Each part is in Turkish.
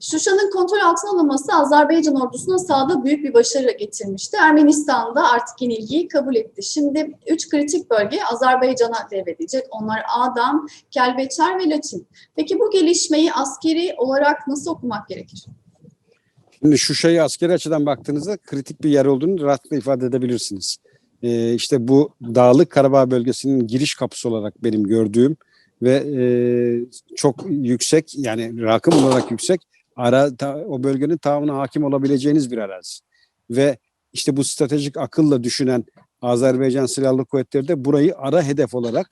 Şuşa'nın kontrol altına alınması Azerbaycan ordusuna sahada büyük bir başarı getirmişti. Ermenistan da artık yenilgiyi kabul etti. Şimdi üç kritik bölge Azerbaycan'a devredilecek. Onlar Adam, Kelbeçer ve Laçin. Peki bu gelişmeyi askeri olarak nasıl okumak gerekir? Şimdi Şuşa'yı askeri açıdan baktığınızda kritik bir yer olduğunu rahatlıkla ifade edebilirsiniz. Ee, işte bu Dağlık Karabağ bölgesinin giriş kapısı olarak benim gördüğüm ve e, çok yüksek yani rakım olarak yüksek ara ta- o bölgenin tamamına hakim olabileceğiniz bir arazi. Ve işte bu stratejik akılla düşünen Azerbaycan Silahlı Kuvvetleri de burayı ara hedef olarak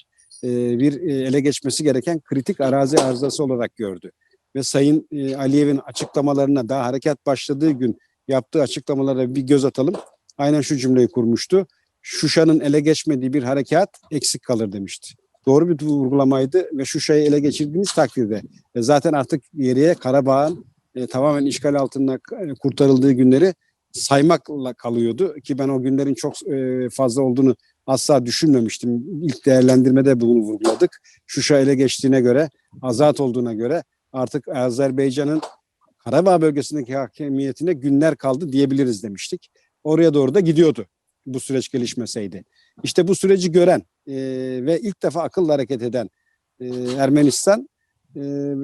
e, bir e, ele geçmesi gereken kritik arazi arızası olarak gördü. Ve Sayın e, Aliyev'in açıklamalarına daha harekat başladığı gün yaptığı açıklamalara bir göz atalım. Aynen şu cümleyi kurmuştu. Şuşa'nın ele geçmediği bir harekat eksik kalır demişti. Doğru bir vurgulamaydı ve Şuşa'yı ele geçirdiğiniz takdirde e, zaten artık geriye Karabağ'ın e, tamamen işgal altında e, kurtarıldığı günleri saymakla kalıyordu ki ben o günlerin çok e, fazla olduğunu asla düşünmemiştim. İlk değerlendirmede bunu vurguladık. Şuşa ele geçtiğine göre, azat olduğuna göre artık Azerbaycan'ın Karabağ bölgesindeki hakimiyetine günler kaldı diyebiliriz demiştik. Oraya doğru da gidiyordu bu süreç gelişmeseydi. İşte bu süreci gören e, ve ilk defa akıllı hareket eden e, Ermenistan e,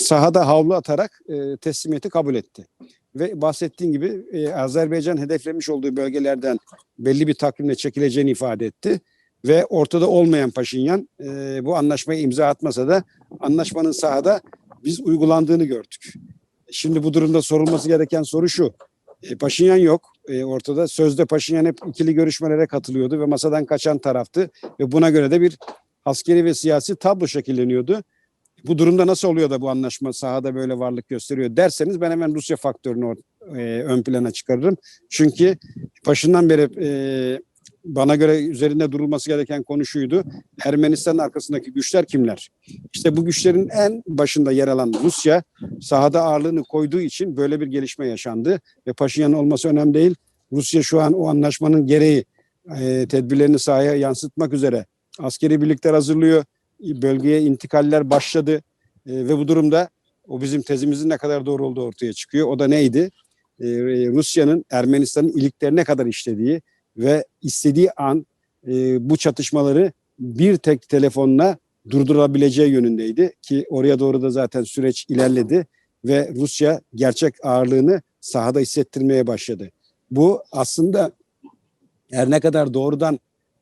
sahada havlu atarak e, teslimiyeti kabul etti. Ve bahsettiğim gibi e, Azerbaycan hedeflemiş olduğu bölgelerden belli bir takvimle çekileceğini ifade etti. Ve ortada olmayan Paşinyan e, bu anlaşmayı imza atmasa da anlaşmanın sahada biz uygulandığını gördük. Şimdi bu durumda sorulması gereken soru şu. Paşinyan yok ortada. Sözde Paşinyan hep ikili görüşmelere katılıyordu ve masadan kaçan taraftı. Ve buna göre de bir askeri ve siyasi tablo şekilleniyordu. Bu durumda nasıl oluyor da bu anlaşma sahada böyle varlık gösteriyor derseniz ben hemen Rusya faktörünü e, ön plana çıkarırım. Çünkü başından beri e, bana göre üzerinde durulması gereken konu şuydu. Ermenistan'ın arkasındaki güçler kimler? İşte bu güçlerin en başında yer alan Rusya sahada ağırlığını koyduğu için böyle bir gelişme yaşandı. Ve Paşinyan olması önemli değil. Rusya şu an o anlaşmanın gereği e, tedbirlerini sahaya yansıtmak üzere askeri birlikler hazırlıyor. Bölgeye intikaller başladı. E, ve bu durumda o bizim tezimizin ne kadar doğru olduğu ortaya çıkıyor. O da neydi? E, Rusya'nın Ermenistan'ın iliklerine kadar işlediği ve istediği an e, bu çatışmaları bir tek telefonla durdurabileceği yönündeydi ki oraya doğru da zaten süreç ilerledi ve Rusya gerçek ağırlığını sahada hissettirmeye başladı. Bu aslında her ne kadar doğrudan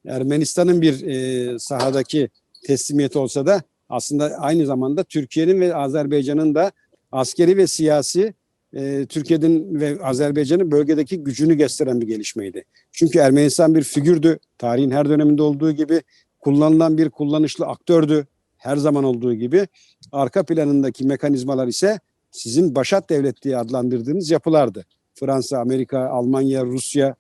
Ermenistan'ın bir e, sahadaki teslimiyeti olsa da aslında aynı zamanda Türkiye'nin ve Azerbaycan'ın da askeri ve siyasi e, Türkiye'nin ve Azerbaycan'ın bölgedeki gücünü gösteren bir gelişmeydi. Çünkü Ermenistan bir figürdü. Tarihin her döneminde olduğu gibi kullanılan bir kullanışlı aktördü. Her zaman olduğu gibi. Arka planındaki mekanizmalar ise sizin başat devlet diye adlandırdığınız yapılardı. Fransa, Amerika, Almanya, Rusya.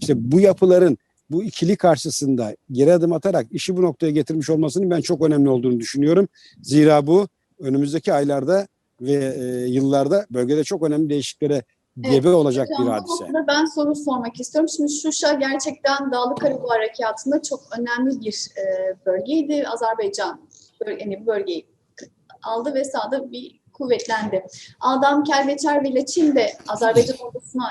İşte bu yapıların bu ikili karşısında geri adım atarak işi bu noktaya getirmiş olmasının ben çok önemli olduğunu düşünüyorum. Zira bu önümüzdeki aylarda ve e, yıllarda bölgede çok önemli değişikliklere gebe olacak bir hadise. Ben soru sormak istiyorum. Şimdi Şuşa gerçekten Dağlı Karabağ Harekatı'nda çok önemli bir e, bölgeydi. Azerbaycan böl- yani bölgeyi aldı ve sahada bir kuvvetlendi. Adam, Kelbeçer ve Laçin de Azerbaycan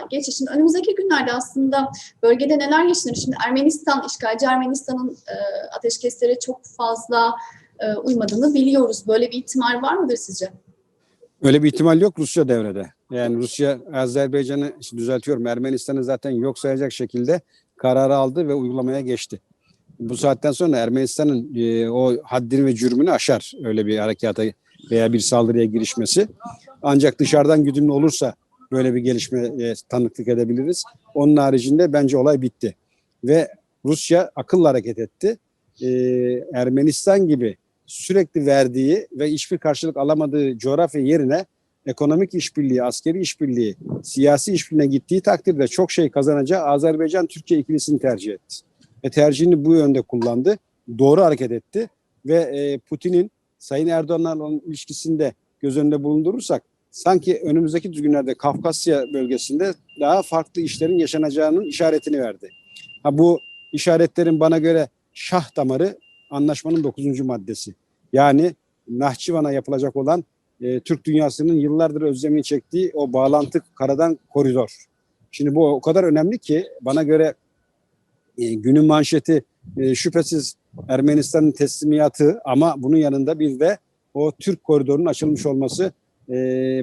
geçti. Şimdi önümüzdeki günlerde aslında bölgede neler yaşanır? Şimdi Ermenistan, işgalci Ermenistan'ın e, ateşkeslere çok fazla e, uymadığını biliyoruz. Böyle bir ihtimal var mıdır sizce? Öyle bir ihtimal yok Rusya devrede. Yani Rusya Azerbaycan'ı düzeltiyorum Ermenistan'ı zaten yok sayacak şekilde kararı aldı ve uygulamaya geçti. Bu saatten sonra Ermenistan'ın e, o haddini ve cürmünü aşar öyle bir harekata veya bir saldırıya girişmesi. Ancak dışarıdan güdümlü olursa böyle bir gelişmeye tanıklık edebiliriz. Onun haricinde bence olay bitti. Ve Rusya akıllı hareket etti. Ee, Ermenistan gibi sürekli verdiği ve hiçbir karşılık alamadığı coğrafya yerine ekonomik işbirliği, askeri işbirliği, siyasi işbirliğine gittiği takdirde çok şey kazanacağı Azerbaycan-Türkiye ikilisini tercih etti. Ve tercihini bu yönde kullandı. Doğru hareket etti. Ve e, Putin'in Sayın Erdoğan'la olan ilişkisinde göz önünde bulundurursak sanki önümüzdeki günlerde Kafkasya bölgesinde daha farklı işlerin yaşanacağının işaretini verdi. Ha, bu işaretlerin bana göre şah damarı anlaşmanın 9. maddesi. Yani Nahçıvan'a yapılacak olan e, Türk dünyasının yıllardır özlemini çektiği o bağlantı karadan koridor. Şimdi bu o kadar önemli ki bana göre e, günün manşeti e, şüphesiz Ermenistan'ın teslimiyatı ama bunun yanında bir de o Türk koridorunun açılmış olması e,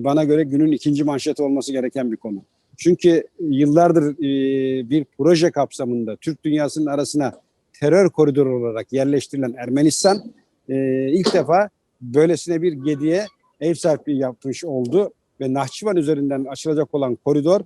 bana göre günün ikinci manşeti olması gereken bir konu. Çünkü yıllardır e, bir proje kapsamında Türk dünyasının arasına terör koridoru olarak yerleştirilen Ermenistan e, ilk defa böylesine bir gediye ev sahipliği yapmış oldu ve Nahçıvan üzerinden açılacak olan koridor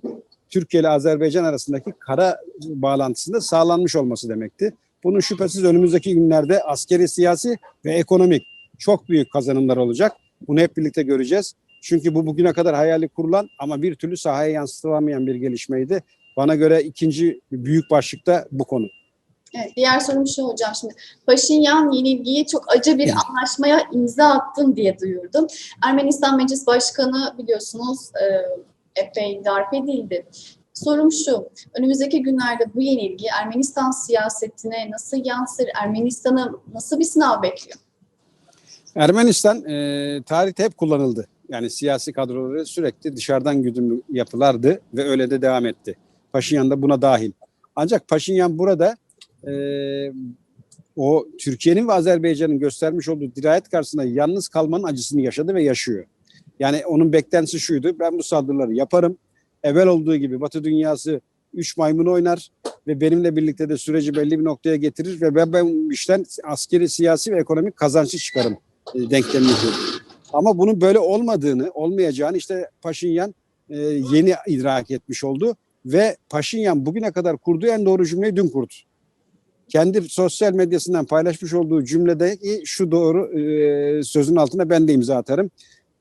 Türkiye ile Azerbaycan arasındaki kara bağlantısında sağlanmış olması demekti. Bunun şüphesiz önümüzdeki günlerde askeri, siyasi ve ekonomik çok büyük kazanımlar olacak. Bunu hep birlikte göreceğiz. Çünkü bu bugüne kadar hayali kurulan ama bir türlü sahaya yansıtılamayan bir gelişmeydi. Bana göre ikinci büyük başlıkta bu konu. Evet, diğer sorum şu hocam şimdi. Paşinyan yenilgiye çok acı bir anlaşmaya imza attın diye duyurdum. Ermenistan Meclis Başkanı biliyorsunuz e, epey darp edildi. Sorum şu, önümüzdeki günlerde bu yenilgi Ermenistan siyasetine nasıl yansır, Ermenistan'ı nasıl bir sınav bekliyor? Ermenistan e, tarihte hep kullanıldı. Yani siyasi kadroları sürekli dışarıdan güdümlü yapılardı ve öyle de devam etti. Paşinyan da buna dahil. Ancak Paşinyan burada e, o Türkiye'nin ve Azerbaycan'ın göstermiş olduğu dirayet karşısında yalnız kalmanın acısını yaşadı ve yaşıyor. Yani onun beklentisi şuydu. Ben bu saldırıları yaparım. Evvel olduğu gibi Batı dünyası üç maymun oynar ve benimle birlikte de süreci belli bir noktaya getirir ve ben, ben işten askeri, siyasi ve ekonomik kazançlı çıkarım e, denklemini. Ama bunun böyle olmadığını, olmayacağını işte Paşinyan e, yeni idrak etmiş oldu ve Paşinyan bugüne kadar kurduğu en doğru cümleyi dün kurdu. Kendi sosyal medyasından paylaşmış olduğu cümlede şu doğru e, sözün altına ben de imza atarım.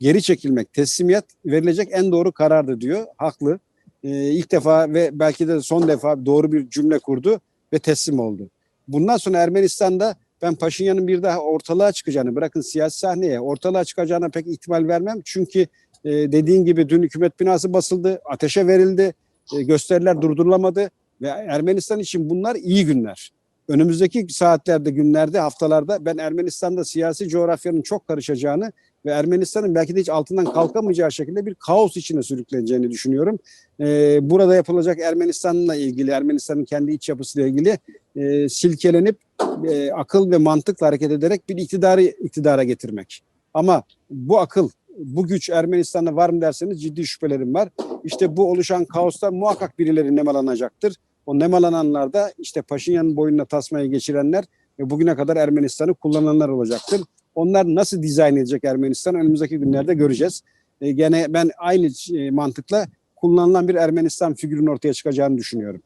Geri çekilmek, teslimiyet verilecek en doğru karardı diyor. Haklı. E, ilk defa ve belki de son defa doğru bir cümle kurdu ve teslim oldu. Bundan sonra Ermenistan'da ben Paşinyan'ın bir daha ortalığa çıkacağını, bırakın siyasi sahneye ortalığa çıkacağına pek ihtimal vermem. Çünkü e, dediğin gibi dün hükümet binası basıldı, ateşe verildi, e, gösteriler durdurulamadı ve Ermenistan için bunlar iyi günler. Önümüzdeki saatlerde, günlerde, haftalarda ben Ermenistan'da siyasi coğrafyanın çok karışacağını ve Ermenistan'ın belki de hiç altından kalkamayacağı şekilde bir kaos içine sürükleneceğini düşünüyorum. Ee, burada yapılacak Ermenistan'la ilgili, Ermenistan'ın kendi iç yapısıyla ilgili e, silkelenip e, akıl ve mantıkla hareket ederek bir iktidarı iktidara getirmek. Ama bu akıl, bu güç Ermenistan'da var mı derseniz ciddi şüphelerim var. İşte bu oluşan kaosta muhakkak birileri nemalanacaktır. O nemalananlar da işte Paşinyan'ın boynuna tasmayı geçirenler ve bugüne kadar Ermenistan'ı kullananlar olacaktır. Onlar nasıl dizayn edecek Ermenistan önümüzdeki günlerde göreceğiz. E, gene ben aynı e, mantıkla kullanılan bir Ermenistan figürünün ortaya çıkacağını düşünüyorum.